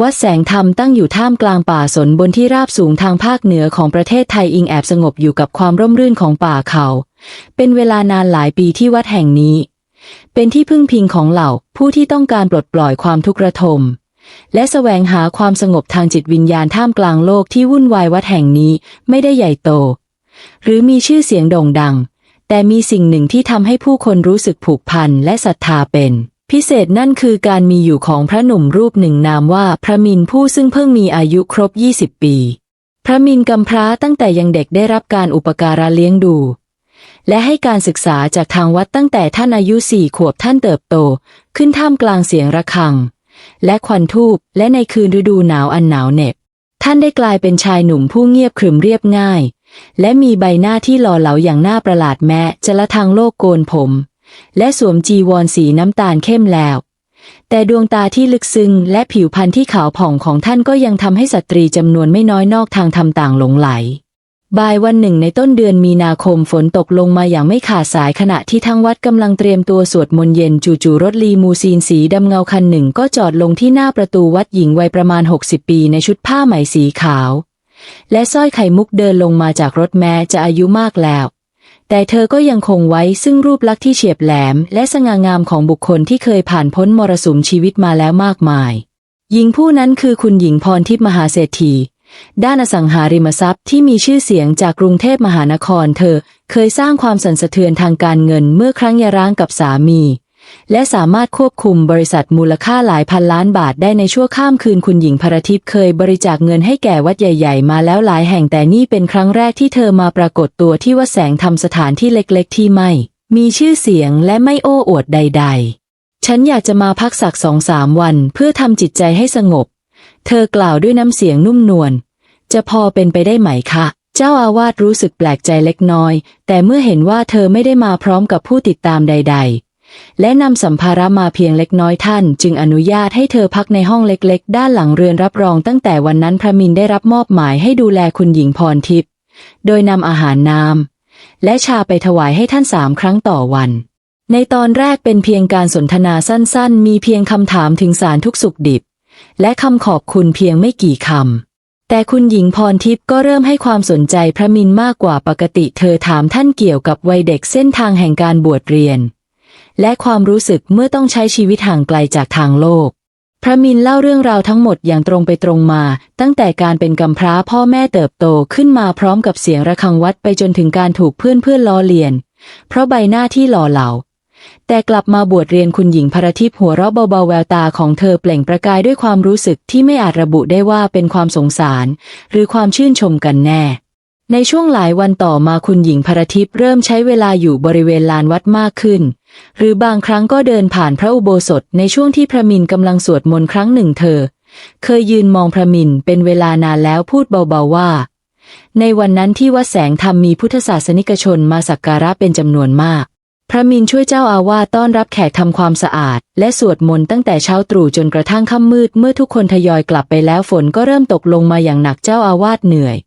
วัดแสงธรรมตั้งอยู่ท่ามกลางป่าสนบนที่ราบสูงทางภาคเหนือของประเทศไทยอิงแอบสงบอยู่กับความร่มรื่นของป่าเขา เป็นเวลานานหลายปีที่วัดแห่งนี้ เป็นที่พึ่งพิงของเหล่า ผู้ที่ต้องการปลดปล่อยความทุกข์ระทม และแสวงหาความสงบทางจิตวิญญาณท่ามกลางโลกที่วุ่นวายวัดแห่งนี้ไม่ได้ใหญ่โต หรือมีชื่อเสียงโด่งดัง แต่มีสิ่งหนึ่งที่ทำให้ผู้คนรู้สึกผูกพันและศรัทธาเป็น พิเศษนั่นคือการมีอยู่ของพระหนุ่มรูปหนึ่งนามว่าพระมินผู้ซึ่งเพิ่งมีอายุครบ 20 ปี พระมินกำพร้าตั้งแต่ยังเด็กได้รับการอุปการะเลี้ยงดู และให้การศึกษาจากทางวัดตั้งแต่ท่านอายุสี่ขวบท่านเติบโต ขึ้นท่ามกลางเสียงระฆัง และควันทูบและในคืนฤดูหนาวอันหนาวเหน็บ ท่านได้กลายเป็นชายหนุ่มผู้เงียบขรึมเรียบง่าย และมีใบหน้าที่หล่อเหลาอย่างน่าประหลาดแม้จะละทางโลกโกนผม และสวมจีวรสีน้ำตาลเข้มแล้ว แต่ดวงตาที่ลึกซึ้งและผิวพรรณที่ขาวผ่องของท่านก็ยังทำให้สตรีจำนวนไม่น้อยนอกทางทำต่างหลงไหล บ่ายวันหนึ่งในต้นเดือนมีนาคมฝนตกลงมาอย่างไม่ขาดสายขณะที่ทั้งวัดกำลังเตรียมตัวสวดมนต์เย็นจู่ๆรถลีมูซีนสีดำเงาคันหนึ่งก็จอดลงที่หน้าประตูวัดหญิงวัยประมาณ 60 ปีในชุดผ้าไหมสีขาวและสร้อยไข่มุกเดินลงมาจากรถแม้จะอายุมากแล้ว แต่เธอก็ยังคงไว้ซึ่งรูปลักษณ์ที่เฉียบแหลม และสง่างามของบุคคลที่เคยผ่านพ้นมรสุมชีวิตมาแล้วมากมาย หญิงผู้นั้นคือคุณหญิงพรทิพย์มหาเศรษฐี ด้านอสังหาริมทรัพย์ที่มีชื่อเสียงจากกรุงเทพมหานคร เธอเคยสร้างความสั่นสะเทือนทางการเงินเมื่อครั้งยาร้างกับสามี และสามารถควบคุมบริษัทมูลค่าหลายพันล้านบาทได้ในชั่วข้ามคืนคุณหญิงพรทิพย์เคยบริจาคเงินให้แก่วัดใหญ่ ๆ มาแล้วหลายแห่งแต่นี่เป็นครั้งแรกที่เธอมาปรากฏตัวที่วัดแสงธรรมสถานที่เล็กๆ ที่ไม่ มีชื่อเสียงและไม่โอ้อวดใด ๆ ฉันอยากจะมาพักสักสองสามวันเพื่อทำจิตใจให้สงบ เธอกล่าวด้วยน้ำเสียงนุ่มนวลจะพอเป็นไปได้ไหมคะเจ้าอาวาสรู้สึกแปลกใจเล็กน้อย แต่เมื่อเห็นว่าเธอไม่ได้มาพร้อมกับผู้ติดตามใด ๆ และนำสัมภาระมาเพียงเล็กน้อยท่าน จึงอนุญาตให้เธอพักในห้องเล็กๆ ด้านหลังเรือนรับรองตั้งแต่วันนั้นพระมินได้รับมอบหมายให้ดูแลคุณหญิงพรทิพย์โดยนำอาหารน้ำและชาไปถวายให้ท่านสามครั้งต่อวัน ในตอนแรกเป็นเพียงการสนทนาสั้นๆ มีเพียงคำถามถึงสารทุกสุขดิบ และคำขอบคุณเพียงไม่กี่คำแต่คุณหญิงพรทิพย์ก็เริ่มให้ความสนใจพระมินมากกว่าปกติเธอถามท่านเกี่ยวกับวัยเด็กเส้นทางแห่งการบวชเรียน และความรู้สึกเมื่อต้องใช้ชีวิตห่างไกลจากทางโลก พระมินเล่าเรื่องราวทั้งหมดอย่างตรงไปตรงมา ตั้งแต่การเป็นกำพร้าพ่อแม่เติบโตขึ้นมาพร้อมกับเสียงระฆังวัดไปจนถึงการถูกเพื่อนเพื่อนล้อเลียน เพราะใบหน้าที่หล่อเหลาแต่กลับมาบวชเรียนคุณหญิงพรทิพย์หัวเราะเบาๆแววตาของเธอเปล่งประกายด้วยความรู้สึกที่ไม่อาจระบุได้ว่าเป็นความสงสาร หรือความชื่นชมกันแน่ ในช่วงหลายวันต่อมาคุณหญิงพรทิพย์เริ่มใช้เวลาอยู่บริเวณลานวัดมากขึ้น หรือบางครั้งก็เดินผ่านพระอุโบสถในช่วงที่พระมินกำลังสวดมนต์ครั้งหนึ่งเธอ เคยยืนมองพระมินเป็นเวลานานแล้วพูดเบาๆว่า ในวันนั้นที่วัดแสงธรรมมีพุทธศาสนิกชนมาสักการะเป็นจำนวนมาก พระมินช่วยเจ้าอาวาสต้อนรับแขกทำความสะอาด และสวดมนต์ตั้งแต่เช้าตรู่จนกระทั่งค่ำมืดเมื่อทุกคนทยอยกลับไปแล้วฝนก็เริ่มตกลงมาอย่างหนักเจ้าอาวาสเหนื่อย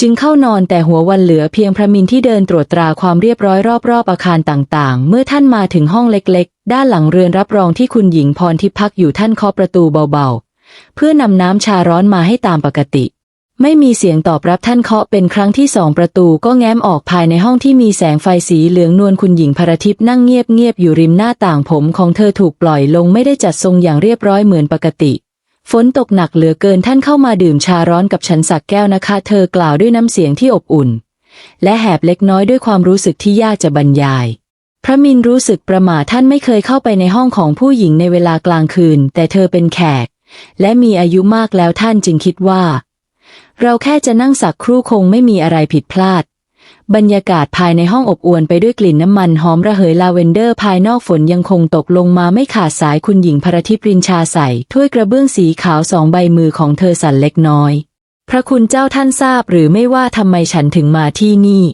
จึงเข้านอนแต่หัววันเหลือเพียงพระมินที่เดินตรวจตราความเรียบร้อยรอบๆอาคารต่างๆ เมื่อท่านมาถึงห้องเล็กๆ ด้านหลังเรือนรับรองที่คุณหญิงพรทิพย์พักอยู่ท่านเคาะประตูเบาๆ เพื่อนำน้ำชาร้อนมาให้ตามปกติ ไม่มีเสียงตอบรับท่านเคาะเป็นครั้งที่สองประตูก็แง้มออกภายในห้องที่มีแสงไฟสีเหลืองนวลคุณหญิงพรทิพย์นั่งเงียบๆอยู่ริมหน้าต่างผมของเธอถูกปล่อยลงไม่ได้จัดทรงอย่างเรียบร้อยเหมือนปกติ ฝนตกหนักเหลือเกินท่านเข้ามาดื่มชาร้อนกับฉันสักแก้วนะคะ เธอกล่าวด้วยน้ำเสียงที่อบอุ่น และแหบเล็กน้อยด้วยความรู้สึกที่ยากจะบรรยาย พระมินรู้สึกประหม่าท่านไม่เคยเข้าไปในห้องของผู้หญิงในเวลากลางคืน แต่เธอเป็นแขก และมีอายุมากแล้วท่านจึงคิดว่า เราแค่จะนั่งสักครู่คงไม่มีอะไรผิดพลาด บรรยากาศภายในห้องอบอวลไปด้วยกลิ่นน้ำมันหอมระเหยลาเวนเดอร์ภายนอกฝนยังคงตกลงมาไม่ขาดสายคุณหญิงพรทิพรินชาใส่ถ้วยกระเบื้องสีขาวสองใบมือของเธอสั่นเล็กน้อย พระคุณเจ้าท่านทราบหรือไม่ว่าทำไมฉันถึงมาที่นี่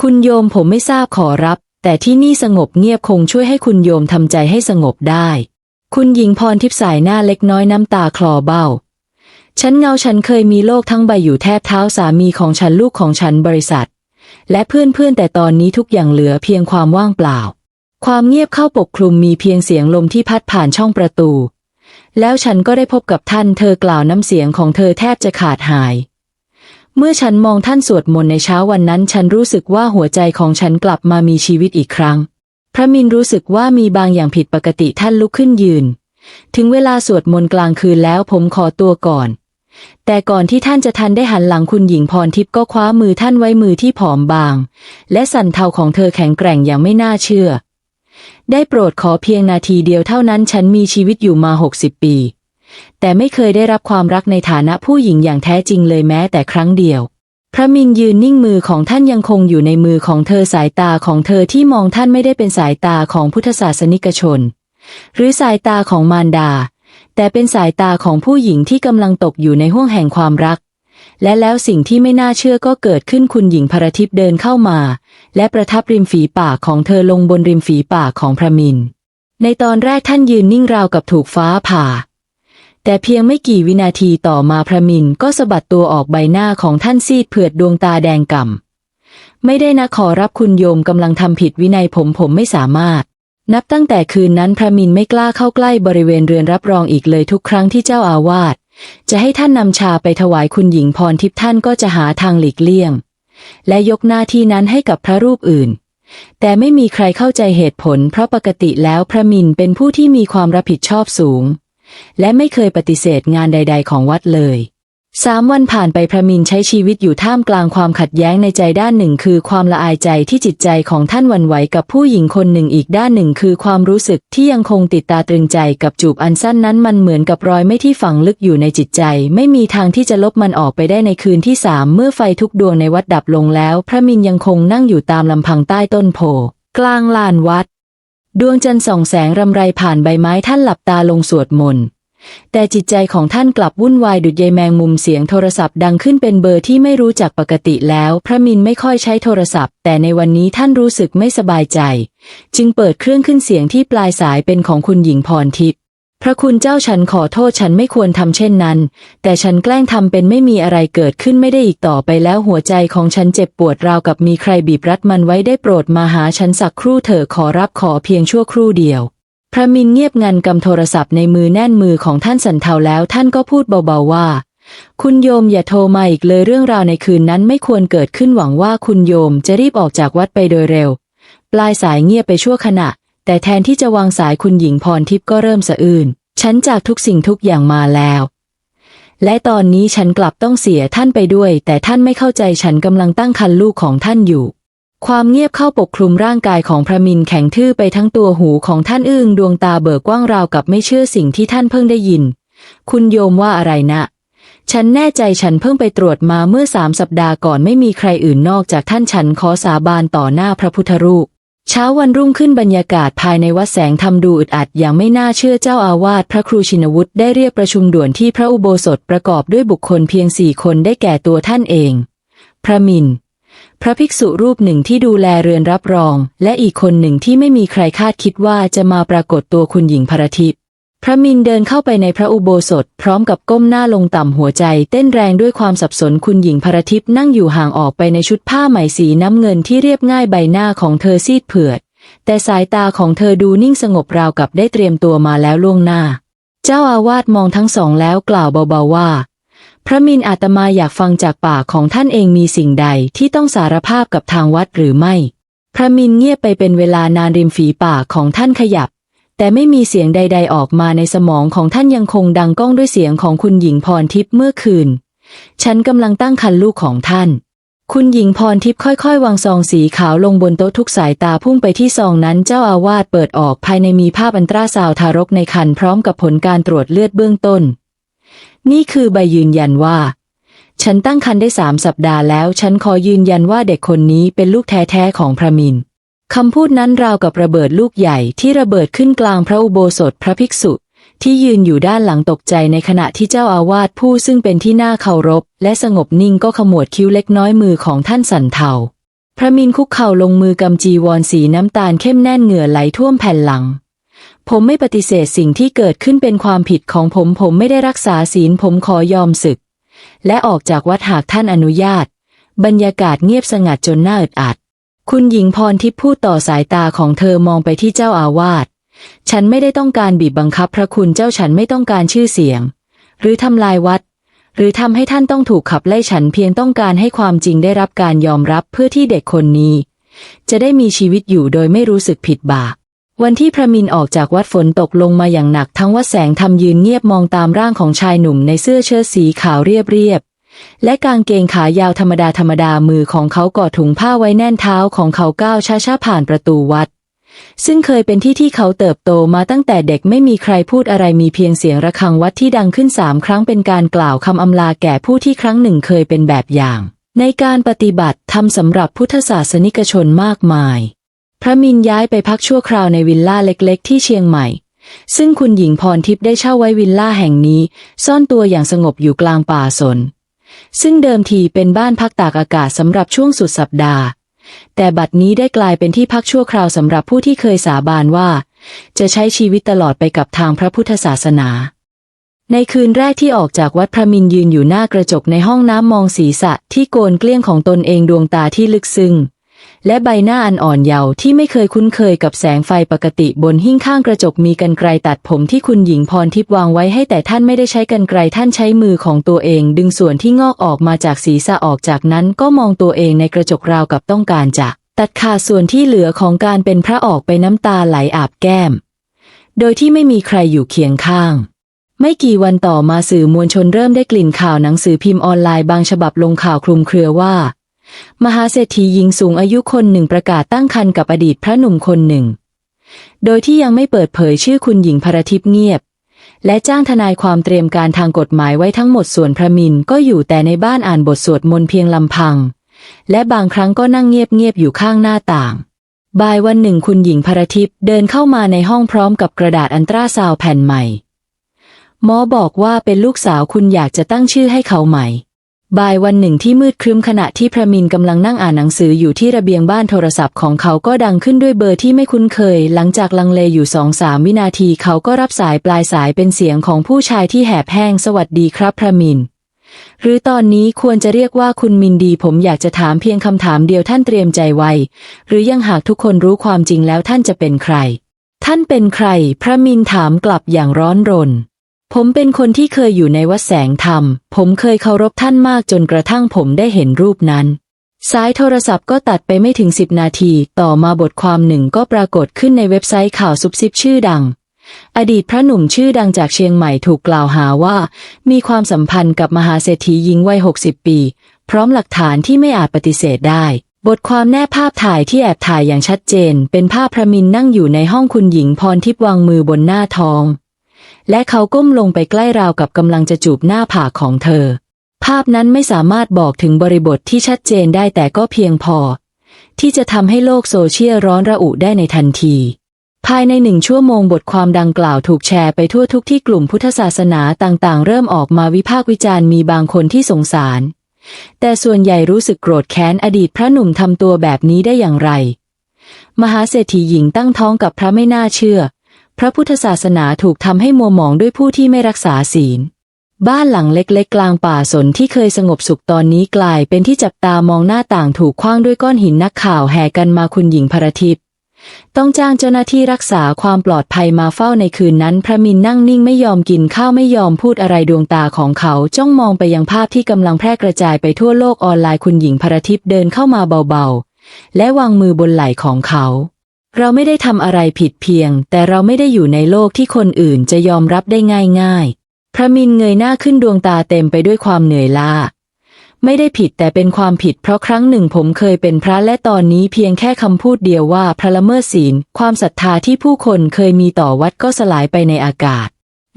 คุณโยมผมไม่ทราบขอรับ แต่ที่นี่สงบเงียบคงช่วยให้คุณโยมทำใจให้สงบได้ คุณหญิงพรทิพสายหน้าเล็กน้อยน้ำตาคลอเบ้าฉันเงาฉันเคยมีโลกทั้งใบอยู่แทบเท้าสามีของฉันลูกของฉันบริษัท และเพื่อนๆ แต่ตอนนี้ทุกอย่างเหลือเพียงความว่างเปล่า ความเงียบเข้าปกคลุมมีเพียงเสียงลมที่พัดผ่านช่องประตู แล้วฉันก็ได้พบกับท่านเธอกล่าวน้ำเสียงของเธอแทบจะขาดหาย เมื่อฉันมองท่านสวดมนต์ในเช้าวันนั้น ฉันรู้สึกว่าหัวใจของฉันกลับมามีชีวิตอีกครั้ง พระมินรู้สึกว่ามีบางอย่างผิดปกติท่านลุกขึ้นยืน ถึงเวลาสวดมนต์กลางคืนแล้วผมขอตัวก่อน แต่ก่อนที่ท่านจะทันได้หันหลังคุณหญิงพรทิพย์ก็คว้ามือท่านไว้มือที่ผอมบาง และสั่นเทาของเธอแข็งแกร่งอย่างไม่น่าเชื่อ ได้โปรดขอเพียงนาทีเดียวเท่านั้นฉันมีชีวิตอยู่มาหกสิบปี แต่ไม่เคยได้รับความรักในฐานะผู้หญิงอย่างแท้จริงเลยแม้แต่ครั้งเดียวพระมินยืนนิ่งมือของท่านยังคงอยู่ในมือของเธอสายตาของเธอที่มองท่านไม่ได้เป็นสายตาของพุทธศาสนิกชน หรือสายตาของมารดา แต่เป็นสายตาของผู้หญิงที่กำลังตกอยู่ในห้วงแห่งความรัก และแล้วสิ่งที่ไม่น่าเชื่อก็เกิดขึ้นคุณหญิงพรทิพย์เดินเข้ามา และประทับริมฝีปากของเธอลงบนริมฝีปากของพระมิน ในตอนแรกท่านยืนนิ่งราวกับถูกฟ้าผ่า แต่เพียงไม่กี่วินาทีต่อมาพระมินก็สะบัดตัวออกใบหน้าของท่านซีดเผือดดวงตาแดงก่ำไม่ได้นะขอรับคุณโยมกำลังทำผิดวินัยผมผมไม่สามารถ นับตั้งแต่คืนนั้นพระมินไม่กล้าเข้าใกล้บริเวณเรือนรับรองอีกเลยทุกครั้งที่เจ้าอาวาสจะให้ท่านนำชาไปถวายคุณหญิงพรทิพย์ท่านก็จะหาทางหลีกเลี่ยง และยกหน้าที่นั้นให้กับพระรูปอื่น แต่ไม่มีใครเข้าใจเหตุผล เพราะปกติแล้วพระมินเป็นผู้ที่มีความรับผิดชอบสูง และไม่เคยปฏิเสธงานใด ๆ ของวัดเลย สามวันผ่านไปพระมินใช้ชีวิตอยู่ท่ามกลางความขัดแย้งในใจด้านหนึ่ง คือความละอายใจที่จิตใจของท่านวันไหวกับผู้หญิงคนหนึ่งอีกด้านหนึ่ง คือความรู้สึกที่ยังคงติดตาตรึงใจกับจูบอันสั้นนั้นมันเหมือนกับรอยไม่ที่ฝังลึกอยู่ในจิตใจ ไม่มีทางที่จะลบมันออกไปได้ในคืนที่สามเมื่อไฟทุกดวงในวัดดับลงแล้ว พระมินยังคงนั่งอยู่ตามลำพังใต้ต้นโพกลางลานวัด ดวงจันทร์ส่องแสงรำไรผ่านใบไม้ท่านหลับตาลงสวดมนต์ แต่จิตใจของท่านกลับวุ่นวายดุจใยแมงมุมเสียงโทรศัพท์ดังขึ้นเป็นเบอร์ที่ไม่รู้จักปกติแล้ว พระมินไม่ค่อยใช้โทรศัพท์ แต่ในวันนี้ท่านรู้สึกไม่สบายใจ จึงเปิดเครื่องขึ้นเสียงที่ปลายสายเป็นของคุณหญิงพรทิพย์พระคุณเจ้าฉันขอโทษฉันไม่ควรทำเช่นนั้น แต่ฉันแกล้งทำเป็นไม่มีอะไรเกิดขึ้นไม่ได้อีกต่อไปแล้วหัวใจของฉันเจ็บปวดราวกับมีใครบีบรัดมันไว้ได้โปรดมาหาฉันสักครู่เถอะขอรับขอเพียงชั่วครู่เดียว พระมินเงียบงันกำโทรศัพท์ในมือแน่นมือของท่านสันเทาแล้วท่านก็พูดเบาๆว่า คุณโยมอย่าโทรมาอีกเลยเรื่องราวในคืนนั้นไม่ควรเกิดขึ้นหวังว่าคุณโยมจะรีบออกจากวัดไปโดยเร็ว ปลายสายเงียบไปชั่วขณะ แต่แทนที่จะวางสายคุณหญิงพรทิพย์ก็เริ่มสะอื้นฉันจากทุกสิ่งทุกอย่างมาแล้ว และตอนนี้ฉันกลับต้องเสียท่านไปด้วย แต่ท่านไม่เข้าใจฉันกำลังตั้งครรภ์ลูกของท่านอยู่ ความเงียบเข้าปกคลุมร่างกายของพระมินแข็งทื่อไปทั้งตัวหูของท่านอึ้งดวงตาเบิกกว้างราวกับไม่เชื่อสิ่งที่ท่านเพิ่งได้ยิน คุณโยมว่าอะไรนะ ฉันแน่ใจฉันเพิ่งไปตรวจมาเมื่อสามสัปดาห์ก่อนไม่มีใครอื่นนอกจากท่านฉันขอสาบานต่อหน้าพระพุทธรูป เช้าวันรุ่งขึ้นบรรยากาศภายในวัดแสงทำดูอึดอัดอย่างไม่น่าเชื่อเจ้าอาวาสพระครูชินวุฒิได้เรียกประชุมด่วนที่พระอุโบสถประกอบด้วยบุคคลเพียงสี่คนได้แก่ตัวท่านเอง พระมิน พระภิกษุรูปหนึ่งที่ดูแลเรือนรับรอง และอีกคนหนึ่งที่ไม่มีใครคาดคิดว่าจะมาปรากฏตัวคุณหญิงพรทิพย์พระมินเดินเข้าไปในพระอุโบสถ พร้อมกับก้มหน้าลงต่ำหัวใจ เต้นแรงด้วยความสับสนคุณหญิงพรทิพย์นั่งอยู่ห่างออกไปในชุดผ้าไหมสีน้ำเงินที่เรียบง่ายใบหน้าของเธอซีดเผือด แต่สายตาของเธอดูนิ่งสงบราวกับได้เตรียมตัวมาแล้วล่วงหน้า เจ้าอาวาสมองทั้งสองแล้วกล่าวเบาๆว่า พระมินอาตมาอยากฟังจากปากของท่านเองมีสิ่งใดที่ต้องสารภาพกับทางวัดหรือไม่ พระมินเงียบไปเป็นเวลานานริมฝีปากของท่านขยับ แต่ไม่มีเสียงใด ๆ ออกมาในสมองของท่านยังคงดังก้องด้วยเสียงของคุณหญิงพรทิพย์เมื่อคืน ฉันกำลังตั้งครรภ์ลูกของท่าน คุณหญิงพรทิพย์ค่อยๆ วางซองสีขาวลงบนโต๊ะทุกสายตาพุ่งไปที่ซองนั้นเจ้าอาวาสเปิดออกภายในมีภาพอันตราซาวทารกในครรภ์พร้อมกับผลการตรวจเลือดเบื้องต้น นี่คือใบยืนยันว่า ฉันตั้งครรภ์ได้สามสัปดาห์แล้ว ฉันขอยืนยันว่าเด็กคนนี้เป็นลูกแท้ๆของพระมินคำพูดนั้นราวกับระเบิดลูกใหญ่ที่ระเบิดขึ้นกลางพระอุโบสถพระภิกษุ ที่ยืนอยู่ด้านหลังตกใจในขณะที่เจ้าอาวาสผู้ซึ่งเป็นที่น่าเคารพ และสงบนิ่งก็ขมวดคิ้วเล็กน้อยมือของท่านสันเทาพระมินคุกเข่าลงมือกำจีวรสีน้ำตาลเข้มแน่นเหงื่อไหลท่วมแผ่นหลัง ผมไม่ปฏิเสธสิ่งที่เกิดขึ้นเป็นความผิดของผมผมไม่ได้รักษาศีลผมขอยอมศึก และออกจากวัดหากท่านอนุญาต บรรยากาศเงียบสงัดจนน่าอึดอัด คุณหญิงพรทิพย์พูดต่อสายตาของเธอมองไปที่เจ้าอาวาสฉันไม่ได้ต้องการบีบบังคับพระคุณเจ้าฉันไม่ต้องการชื่อเสียง หรือทำลายวัด หรือทำให้ท่านต้องถูกขับไล่ฉันเพียงต้องการให้ความจริงได้รับการยอมรับเพื่อที่เด็กคนนี้ จะได้มีชีวิตอยู่โดยไม่รู้สึกผิดบาป วันที่พระมินออกจากวัดฝนตกลงมาอย่างหนักทั้งวัดแสงทำยืนเงียบมองตามร่างของชายหนุ่มในเสื้อเชิ้ตสีขาวเรียบเรียบๆและกางเกงขายาวธรรมดาธรรมดามือของเขากอดถุงผ้าไว้แน่นเท้าของเขาก้าวช้าๆผ่านประตูวัด ซึ่งเคยเป็นที่ที่เขาเติบโตมาตั้งแต่เด็กไม่มีใครพูดอะไรมีเพียงเสียงระฆังวัดที่ดังขึ้นสามครั้งเป็นการกล่าวคำอำลาแก่ผู้ที่ครั้งหนึ่งเคยเป็นแบบอย่าง ในการปฏิบัติทำสำหรับพุทธศาสนิกชนมากมาย พระมินย้ายไปพักชั่วคราวในวิลล่าเล็กๆ ที่เชียงใหม่ ซึ่งคุณหญิงพรทิพย์ได้เช่าไว้วิลล่าแห่งนี้ ซ่อนตัวอย่างสงบอยู่กลางป่าสน ซึ่งเดิมทีเป็นบ้านพักตากอากาศสำหรับช่วงสุดสัปดาห์ แต่บัดนี้ได้กลายเป็นที่พักชั่วคราวสำหรับผู้ที่เคยสาบานว่า จะใช้ชีวิตตลอดไปกับทางพระพุทธศาสนา ในคืนแรกที่ออกจากวัดพระมินยืนอยู่หน้ากระจกในห้องน้ำมองศีรษะที่โกนเกลี้ยงของตนเองดวงตาที่ลึกซึ้ง และใบหน้าอันอ่อนเยาว์ที่ไม่เคยคุ้นเคยกับแสงไฟปกติบนหิ้งข้างกระจกมีกันไกรตัดผมที่คุณหญิงพรทิพย์วางไว้ให้แต่ท่านไม่ได้ใช้กันไกรท่านใช้มือของตัวเอง ดึงส่วนที่งอกออกมาจากศีรษะออกจากนั้นก็มองตัวเองในกระจกราวกับต้องการจะตัดขาดส่วนที่เหลือของการเป็นพระออกไปน้ำตาไหลอาบแก้ม โดยที่ไม่มีใครอยู่เคียงข้างไม่กี่วันต่อมาสื่อมวลชนเริ่มได้กลิ่นข่าวหนังสือพิมพ์ออนไลน์บางฉบับลงข่าวคลุมเครือว่า มหาเศรษฐีหญิงสูงอายุคนหนึ่งประกาศตั้งครรภ์กับอดีตพระหนุ่มคนหนึ่ง โดยที่ยังไม่เปิดเผยชื่อคุณหญิงพรทิพย์เงียบ และจ้างทนายความเตรียมการทางกฎหมายไว้ทั้งหมดส่วนพระมินก็อยู่แต่ในบ้านอ่านบทสวดมนต์เพียงลำพัง และบางครั้งก็นั่งเงียบๆอยู่ข้างหน้าต่างบ่ายวันหนึ่งคุณหญิงพรทิพย์เดินเข้ามาในห้องพร้อมกับกระดาษอันตราซาวแผ่นใหม่หมอบอกว่าเป็นลูกสาวคุณอยากจะตั้งชื่อให้เขาใหม่ บ่ายวันหนึ่งที่มืดครึ้มขณะที่พระมินกำลังนั่งอ่านหนังสืออยู่ที่ระเบียงบ้านโทรศัพท์ของเขาก็ดังขึ้นด้วยเบอร์ที่ไม่คุ้นเคย หลังจากลังเลอยู่สองสามวินาทีเขาก็รับสายปลายสายเป็นเสียงของผู้ชายที่แหบแห้งสวัสดีครับพระมิน หรือตอนนี้ควรจะเรียกว่าคุณมินดีผมอยากจะถามเพียงคำถามเดียวท่านเตรียมใจไว้ หรือยังหากทุกคนรู้ความจริงแล้วท่านจะเป็นใคร ท่านเป็นใคร พระมินถามกลับอย่างร้อนรน ผมเป็นคนที่เคยอยู่ในวัดแสงธรรม ผมเคยเคารพท่านมากจนกระทั่งผมได้เห็นรูปนั้น สายโทรศัพท์ก็ตัดไปไม่ถึงสิบนาที ต่อมาบทความหนึ่งก็ปรากฏขึ้นในเว็บไซต์ข่าวซุบซิบชื่อดัง อดีตพระหนุ่มชื่อดังจากเชียงใหม่ถูกกล่าวหาว่า มีความสัมพันธ์กับมหาเศรษฐีหญิงวัย 60 ปี พร้อมหลักฐานที่ไม่อาจปฏิเสธได้บทความแนบภาพถ่ายที่แอบถ่ายอย่างชัดเจน เป็นภาพพระมินนั่งอยู่ในห้องคุณหญิงพรทิพย์วางมือบนหน้าท้อง และเขาก้มลงไปใกล้ราวกับกำลังจะจูบหน้าผากของเธอ ภาพนั้นไม่สามารถบอกถึงบริบทที่ชัดเจนได้แต่ก็เพียงพอ ที่จะทำให้โลกโซเชียลร้อนระอุได้ในทันที ภายในหนึ่งชั่วโมงบทความดังกล่าวถูกแชร์ไปทั่วทุกที่กลุ่มพุทธศาสนาต่างๆ เริ่มออกมาวิพากษ์วิจารณ์มีบางคนที่สงสาร แต่ส่วนใหญ่รู้สึกโกรธแค้นอดีตพระหนุ่มทำตัวแบบนี้ได้อย่างไร มหาเศรษฐีหญิงตั้งท้องกับพระไม่น่าเชื่อ พระพุทธศาสนาถูกทำให้มัวหมองด้วยผู้ที่ไม่รักษาศีล บ้านหลังเล็กๆ กลางป่าสนที่เคยสงบสุขตอนนี้กลายเป็นที่จับตามองหน้าต่างถูกคว้างด้วยก้อนหินนักข่าวแห่กันมาคุณหญิงพรทิพย์ต้องจ้างเจ้าหน้าที่รักษาความปลอดภัยมาเฝ้าในคืนนั้น พระมินนั่งนิ่งไม่ยอมกินข้าวไม่ยอมพูดอะไรดวงตาของเขาจ้องมองไปยังภาพที่กำลังแพร่กระจายไปทั่วโลกออนไลน์คุณหญิงพรทิพย์เดินเข้ามาเบาๆ และวางมือบนไหล่ของเขา เราไม่ได้ทำอะไรผิดเพียง แต่เราไม่ได้อยู่ในโลกที่คนอื่นจะยอมรับได้ง่ายๆ พระมินเงยหน้าขึ้นดวงตาเต็มไปด้วยความเหนื่อยล้า ไม่ได้ผิดแต่เป็นความผิดเพราะครั้งหนึ่งผมเคยเป็นพระและตอนนี้เพียงแค่คำพูดเดียวว่าพระละเมิดศีล ความศรัทธาที่ผู้คนเคยมีต่อวัดก็สลายไปในอากาศ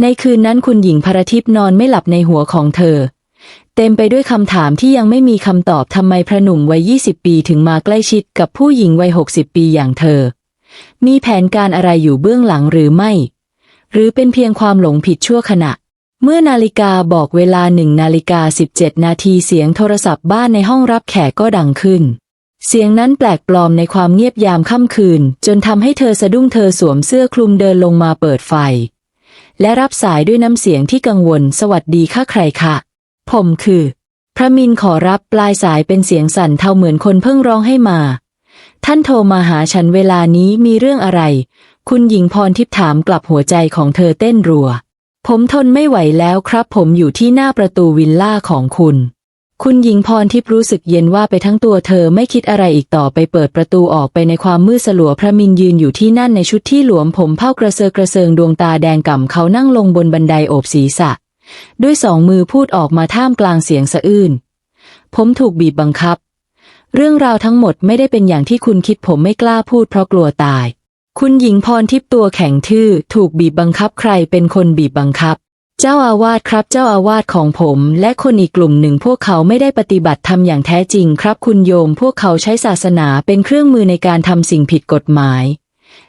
ในคืนนั้นคุณหญิงพรทิพย์นอนไม่หลับในหัวของเธอ เต็มไปด้วยคำถามที่ยังไม่มีคำตอบทำไมพระหนุ่มวัย 20 ปีถึงมาใกล้ชิดกับผู้หญิงวัย 60 ปีอย่างเธอ มีแผนการอะไรอยู่เบื้องหลังหรือไม่ หรือเป็นเพียงความหลงผิดชั่วขณะ เมื่อนาฬิกาบอกเวลาหนึ่งนาฬิกา17นาทีเสียงโทรศัพท์บ้านในห้องรับแขกก็ดังขึ้น เสียงนั้นแปลกปลอมในความเงียบยามค่ำคืน จนทำให้เธอสะดุ้งเธอสวมเสื้อคลุมเดินลงมาเปิดไฟ และรับสายด้วยน้ำเสียงที่กังวล สวัสดีค่ะใครคะผมคือ พระมินขอรับปลายสายเป็นเสียงสั่นเทาเหมือนคนเพิ่งร้องให้มา ท่านโทรมาหาฉันเวลานี้มีเรื่องอะไร คุณหญิงพรทิพย์ถามกลับหัวใจของเธอเต้นรัว ผมทนไม่ไหวแล้วครับ ผมอยู่ที่หน้าประตูวิลล่าของคุณ คุณหญิงพรทิพย์รู้สึกเย็นว่าไปทั้งตัวเธอไม่คิดอะไรอีกต่อไปเปิดประตูออกไปในความมืดสลัวพระมินยืนอยู่ที่นั่นในชุดที่หลวมผมเผ้ากระเซอะกระเซิงดวงตาแดงก่ำเขานั่งลงบนบันไดโอบศีรษะ ด้วยสองมือพูดออกมาท่ามกลางเสียงสะอื้นผมถูกบีบบังคับ เรื่องราวทั้งหมดไม่ได้เป็นอย่างที่คุณคิดผมไม่กล้าพูดเพราะกลัวตาย คุณหญิงพรทิพย์ตัวแข็งทื่อ ถูกบีบบังคับใครเป็นคนบีบบังคับ เจ้าอาวาสครับ เจ้าอาวาสของผม และคนอีกกลุ่มหนึ่งพวกเขาไม่ได้ปฏิบัติธรรมอย่างแท้จริงครับ คุณโยม พวกเขาใช้ศาสนาเป็นเครื่องมือในการทำสิ่งผิดกฎหมาย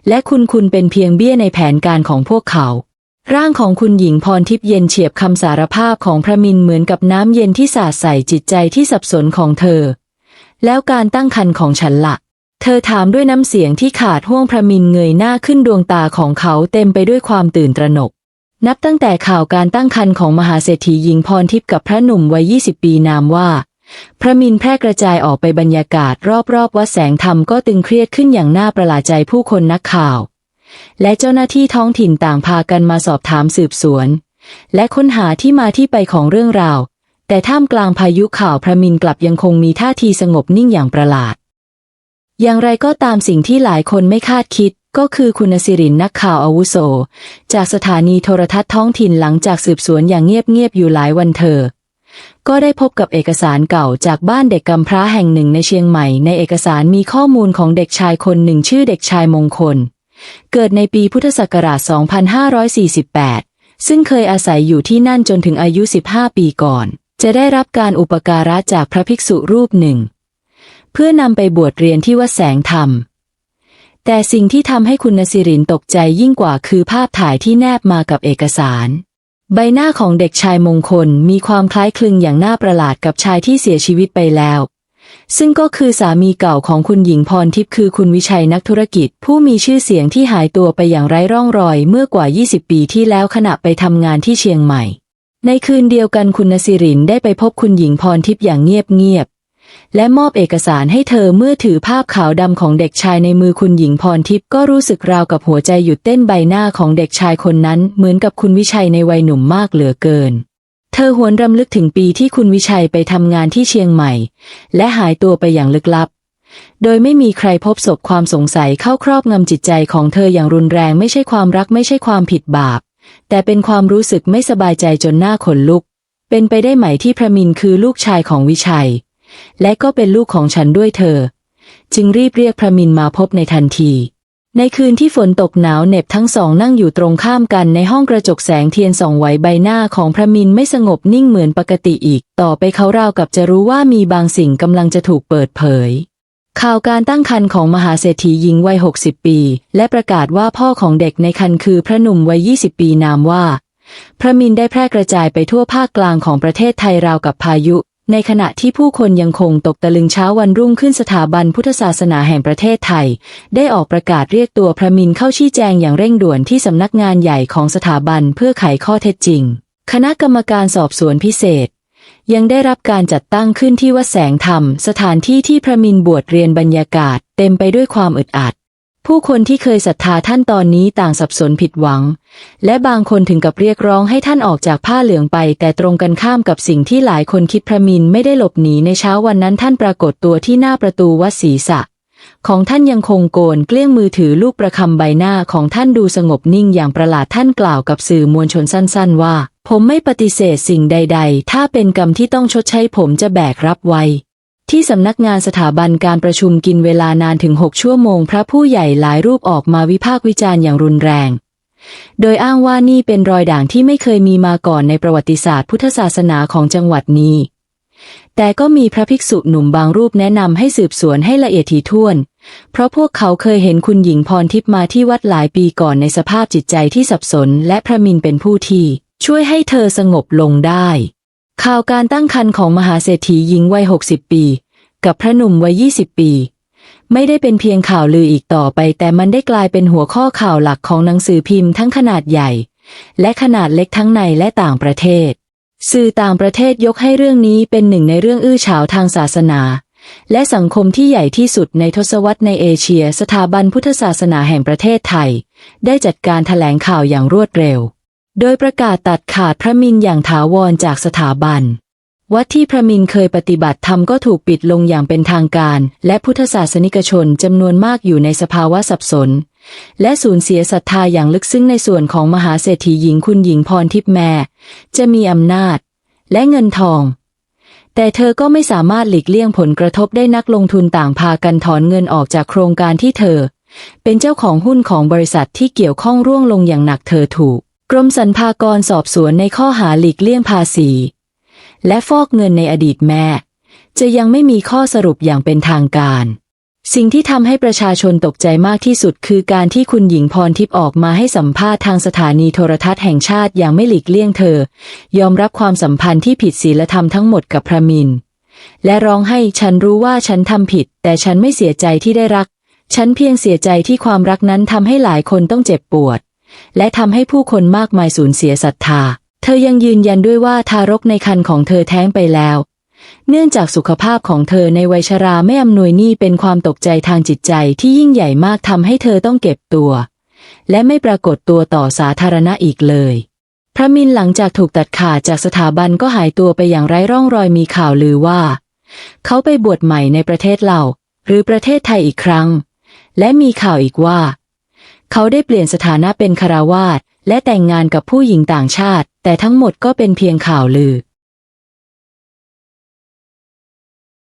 และคุณคุณเป็นเพียงเบี้ยในแผนการของพวกเขาร่างของคุณหญิงพรทิพย์เย็นเฉียบคำสารภาพของพระมินเหมือนกับน้ำเย็นที่สาดใส่จิตใจที่สับสนของเธอ แล้วการตั้งครรภ์ของฉันละ่ะ เธอถามด้วยน้ำเสียงที่ขาดห่วงพระมินเงยหน้าขึ้นดวงตาของเขาเต็มไปด้วยความตื่นตระหนก นับตั้งแต่ข่าวการตั้งครรภ์ของมหาเศรษฐีหญิงพรทิพย์กับพระหนุ่มวัย 20 ปีนามว่า พระมินแพร่กระจายออกไปบรรยากาศรอบๆวัดแสงธรรมก็ตึงเครียดขึ้นอย่างน่าประหลาดใจผู้คนนักข่าว และเจ้าหน้าที่ท้องถิ่นต่างพากันมาสอบถามสืบสวน และค้นหาที่มาที่ไปของเรื่องราว แต่ท่ามกลางพายุข่าวพระมินกลับยังคงมีท่าทีสงบนิ่งอย่างประหลาด อย่างไรก็ตามสิ่งที่หลายคนไม่คาดคิดก็คือคุณสิรินนักข่าวอาวุโส จากสถานีโทรทัศน์ท้องถิ่นหลังจากสืบสวนอย่างเงียบๆอยู่หลายวันเธอ ก็ได้พบกับเอกสารเก่าจากบ้านเด็กกำพร้าแห่งหนึ่งในเชียงใหม่ ในเอกสารมีข้อมูลของเด็กชายคนหนึ่งชื่อเด็กชายมงคล เกิดในปีพุทธศักราช 2548 ซึ่งเคยอาศัยอยู่ที่นั่นจนถึงอายุ 15 ปีก่อน จะได้รับการอุปการะจากพระภิกษุรูปหนึ่ง เพื่อนำไปบวชเรียนที่วัดแสงธรรม แต่สิ่งที่ทำให้คุณนสิรินตกใจยิ่งกว่าคือภาพถ่ายที่แนบมากับเอกสาร ใบหน้าของเด็กชายมงคลมีความคล้ายคลึงอย่างน่าประหลาดกับชายที่เสียชีวิตไปแล้ว ซึ่งก็คือสามีเก่าของคุณหญิงพรทิพย์คือคุณวิชัยนักธุรกิจ ผู้มีชื่อเสียงที่หายตัวไปอย่างไร้ร่องรอยเมื่อกว่า 20 ปีที่แล้วขณะไปทำงานที่เชียงใหม่ ในคืนเดียวกันคุณนสิรินได้ไปพบคุณหญิงพรทิพย์อย่างเงียบๆ และมอบเอกสารให้เธอเมื่อถือภาพขาวดำของเด็กชายในมือคุณหญิงพรทิพย์ก็รู้สึกราวกับหัวใจหยุดเต้นใบหน้าของเด็กชายคนนั้น เหมือนกับคุณวิชัยในวัยหนุ่มมากเหลือเกิน เธอหวนรำลึกถึงปีที่คุณวิชัยไปทำงานที่เชียงใหม่ และหายตัวไปอย่างลึกลับ โดยไม่มีใครพบศพความสงสัยเข้าครอบงำจิตใจของเธออย่างรุนแรงไม่ใช่ความรักไม่ใช่ความผิดบาป แต่เป็นความรู้สึกไม่สบายใจจนหน้าขนลุก เป็นไปได้ไหมที่พระมินคือลูกชายของวิชัย และก็เป็นลูกของฉันด้วยเธอ จึงรีบเรียกพระมินมาพบในทันที ในคืนที่ฝนตกหนาวเหน็บทั้งสองนั่งอยู่ตรงข้ามกันในห้องกระจกแสงเทียนส่องไหวใบหน้าของพระมินไม่สงบนิ่งเหมือนปกติอีก ต่อไปเขาราวกับจะรู้ว่ามีบางสิ่งกำลังจะถูกเปิดเผย ข่าวการตั้งครรภ์ของมหาเศรษฐีหญิงวัย 60 ปี และประกาศว่าพ่อของเด็กในครรภ์คือพระหนุ่มวัย 20 ปีนามว่า พระมินได้แพร่กระจายไปทั่วภาคกลางของประเทศไทยราวกับพายุ ในขณะที่ผู้คนยังคงตกตะลึงเช้าวันรุ่งขึ้นสถาบันพุทธศาสนาแห่งประเทศไทย ได้ออกประกาศเรียกตัวพระมินเข้าชี้แจงอย่างเร่งด่วนที่สำนักงานใหญ่ของสถาบันเพื่อไขข้อเท็จจริง คณะกรรมการสอบสวนพิเศษ ยังได้รับการจัดตั้งขึ้นที่วัดแสงธรรม สถานที่ที่พระมินบวชเรียนบรรยากาศ เต็มไปด้วยความอึดอัด ผู้คนที่เคยศรัทธาท่านตอนนี้ต่างสับสนผิดหวัง และบางคนถึงกับเรียกร้องให้ท่านออกจากผ้าเหลืองไป แต่ตรงกันข้ามกับสิ่งที่หลายคนคิดพระมินไม่ได้หลบหนีในเช้าวันนั้นท่านปรากฏตัวที่หน้าประตูวัดศรีสะของท่านยังคงโกนเกลี้ยงมือถือลูกประคำใบหน้าของท่านดูสงบนิ่งอย่างประหลาดท่านกล่าวกับสื่อมวลชนสั้น ๆ ว่า ผมไม่ปฏิเสธสิ่งใด ๆ ถ้าเป็นกรรมที่ต้องชดใช้ผมจะแบกรับไว้ ที่สำนักงานสถาบันการประชุมกินเวลานานถึง6ชั่วโมง พระผู้ใหญ่หลายรูปออกมาวิพากษ์วิจารณ์อย่างรุนแรง โดยอ้างว่านี่เป็นรอยด่างที่ไม่เคยมีมาก่อนในประวัติศาสตร์พุทธศาสนาของจังหวัดนี้ แต่ก็มีพระภิกษุหนุ่มบางรูปแนะนำให้สืบสวนให้ละเอียดถี่ถ้วน เพราะพวกเขาเคยเห็นคุณหญิงพรทิพย์มาที่วัดหลายปีก่อนในสภาพจิตใจที่สับสน และพระมินเป็นผู้ที่ ช่วยให้เธอสงบลงได้ ข่าวการตั้งครรภ์ของมหาเศรษฐีหญิงวัย 60 ปี กับพระหนุ่มวัย 20 ปี ไม่ได้เป็นเพียงข่าวลืออีกต่อไป แต่มันได้กลายเป็นหัวข้อข่าวหลักของหนังสือพิมพ์ทั้งขนาดใหญ่ และขนาดเล็กทั้งในและต่างประเทศ สื่อต่างประเทศยกให้เรื่องนี้เป็นหนึ่งในเรื่องอื้อฉาวทางศาสนาและสังคมที่ใหญ่ที่สุดในทศวรรษในเอเชีย สถาบันพุทธศาสนาแห่งประเทศไทย ได้จัดการแถลงข่าวอย่างรวดเร็ว โดยประกาศตัดขาดพระมินอย่างถาวรจากสถาบัน วัดที่พระมินเคยปฏิบัติธรรมก็ถูกปิดลงอย่างเป็นทางการ และพุทธศาสนิกชนจำนวนมากอยู่ในสภาวะสับสน และสูญเสียศรัทธาอย่างลึกซึ้งในส่วนของมหาเศรษฐีหญิงคุณหญิงพรทิพย์แม่ จะมีอำนาจ และเงินทอง แต่เธอก็ไม่สามารถหลีกเลี่ยงผลกระทบได้นักลงทุนต่างพากันถอนเงินออกจากโครงการที่เธอ เป็นเจ้าของหุ้นของบริษัทที่เกี่ยวข้องร่วงลงอย่างหนักเธอถูก กรมสรรพากรสอบสวนในข้อหาหลีกเลี่ยงภาษี และฟอกเงินในอดีตแม่ จะยังไม่มีข้อสรุปอย่างเป็นทางการ สิ่งที่ทำให้ประชาชนตกใจมากที่สุดคือการที่คุณหญิงพรทิพย์ออกมาให้สัมภาษณ์ทางสถานีโทรทัศน์แห่งชาติอย่างไม่หลีกเลี่ยงเธอ ยอมรับความสัมพันธ์ที่ผิดศีลธรรมทั้งหมดกับพระมินและร้องให้ฉันรู้ว่าฉันทำผิด แต่ฉันไม่เสียใจที่ได้รัก ฉันเพียงเสียใจที่ความรักนั้นทำให้หลายคนต้องเจ็บปวด และทำให้ผู้คนมากมายสูญเสียศรัทธา เธอยังยืนยันด้วยว่าทารกในครรภ์ของเธอแท้งไปแล้ว เนื่องจากสุขภาพของเธอในวัยชราไม่อำนวยนี่เป็นความตกใจทางจิตใจที่ยิ่งใหญ่มากทำให้เธอต้องเก็บตัว และไม่ปรากฏตัวต่อสาธารณะอีกเลย พระมินหลังจากถูกตัดขาดจากสถาบันก็หายตัวไปอย่างไร้ร่องรอยมีข่าวลือว่า เขาไปบวชใหม่ในประเทศเราหรือประเทศไทยอีกครั้ง และมีข่าวอีกว่า เขาได้เปลี่ยนสถานะเป็นคาราวาสและแต่งงานกับผู้หญิงต่างชาติ แต่ทั้งหมดก็เป็นเพียงข่าวลือ